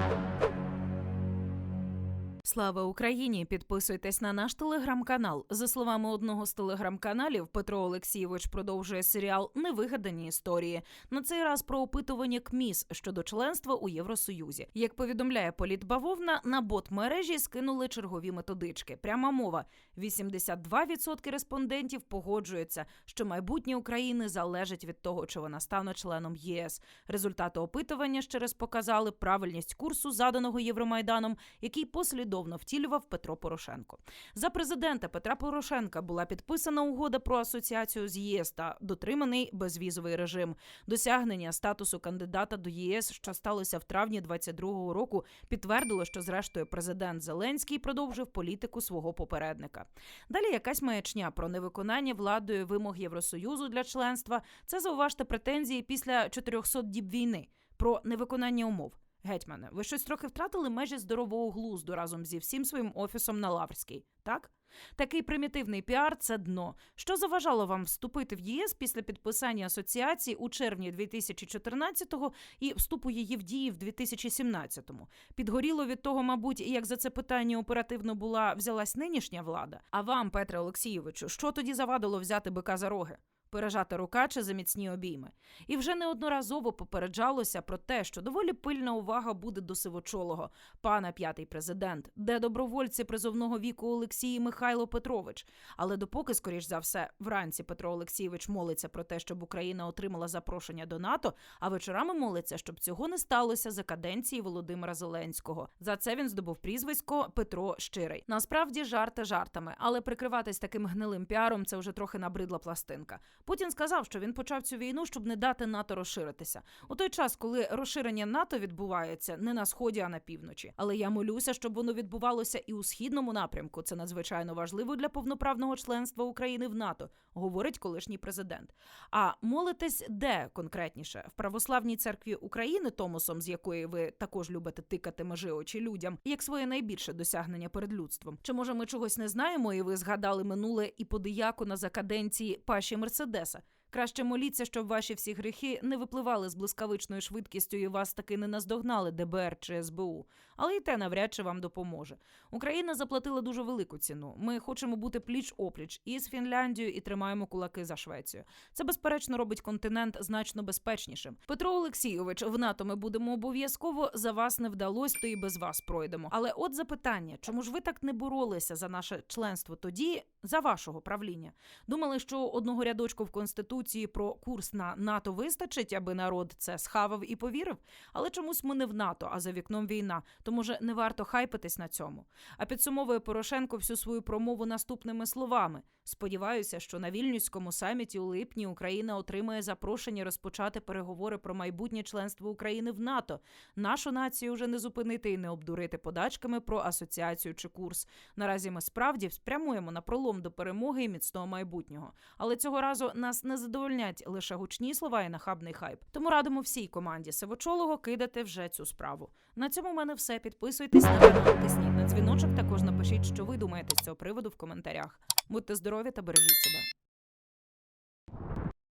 you. Слава Україні! Підписуйтесь на наш телеграм-канал. За словами одного з телеграм-каналів, Петро Олексійович продовжує серіал Невигадані історії. На цей раз про опитування КМІС щодо членства у Євросоюзі. Як повідомляє політбавовна, на бот мережі скинули чергові методички. Пряма мова: 82% респондентів погоджуються, що майбутнє України залежить від того, чи вона стане членом ЄС. Результати опитування ще раз показали правильність курсу, заданого Євромайданом, який послідовно втілював Петро Порошенко. За президента Петра Порошенка була підписана угода про асоціацію з ЄС та дотриманий безвізовий режим. Досягнення статусу кандидата до ЄС, що сталося в травні 22-го року, підтвердило, що зрештою президент Зеленський продовжив політику свого попередника. Далі якась маячня про невиконання владою вимог Євросоюзу для членства. Це зауважте претензії після 400 діб війни про невиконання умов. Гетьмане, ви щось трохи втратили межі здорового глузду разом зі всім своїм офісом на Лаврській, так? Такий примітивний піар це дно. Що заважало вам вступити в ЄС після підписання асоціації у червні 2014-го і вступу її в дії в 2017-му? Підгоріло від того, мабуть, як за це питання оперативно була взялась нинішня влада. А вам, Петре Олексійовичу, що тоді завадило взяти бика за роги? Пережати рука чи за міцні обійми, і вже неодноразово попереджалося про те, що доволі пильна увага буде до сивочолого пана п'ятий президент, де добровольці призовного віку Олексій Михайло Петрович. Але допоки, скоріш за все, вранці Петро Олексійович молиться про те, щоб Україна отримала запрошення до НАТО, а вечорами молиться, щоб цього не сталося за каденції Володимира Зеленського. За це він здобув прізвисько Петро Щирий. Насправді жарти жартами, але прикриватись таким гнилим піаром це вже трохи набридла пластинка. Путін сказав, що він почав цю війну, щоб не дати НАТО розширитися у той час, коли розширення НАТО відбувається не на сході, а на півночі. Але я молюся, щоб воно відбувалося і у східному напрямку. Це надзвичайно важливо для повноправного членства України в НАТО, говорить колишній президент. А молитесь де конкретніше в православній церкві України, Томосом, з якої ви також любите тикати межи очі людям, як своє найбільше досягнення перед людством? Чи може ми чогось не знаємо, і ви згадали минуле і подиякона за каденції Паші dessa. Краще моліться, щоб ваші всі гріхи не випливали з блискавичною швидкістю і вас таки не наздогнали ДБР чи СБУ. Але й те навряд чи вам допоможе. Україна заплатила дуже велику ціну. Ми хочемо бути пліч опліч і з Фінляндією, і тримаємо кулаки за Швецію. Це безперечно робить континент значно безпечнішим. Петро Олексійович, в НАТО ми будемо обов'язково. За вас не вдалось, то і без вас пройдемо. Але от запитання: чому ж ви так не боролися за наше членство тоді, за вашого правління? Думали, що одного рядочку в конституції про курс на НАТО вистачить, аби народ це схавав і повірив. Але чомусь ми не в НАТО, а за вікном війна. То може не варто хайпитись на цьому. А підсумовує Порошенко всю свою промову наступними словами: сподіваюся, що на вільнюському саміті у липні Україна отримає запрошення розпочати переговори про майбутнє членство України в НАТО. Нашу націю вже не зупинити і не обдурити подачками про асоціацію чи курс. Наразі ми справді спрямуємо на пролом до перемоги і міцного майбутнього. Але цього разу нас не задовольнять лише гучні слова і нахабний хайп. Тому радимо всій команді Сивочолого кидати вже цю справу. На цьому в мене все. Підписуйтесь на канал, тисніть на дзвіночок. Також напишіть, що ви думаєте з цього приводу в коментарях. Будьте здорові та бережіть себе.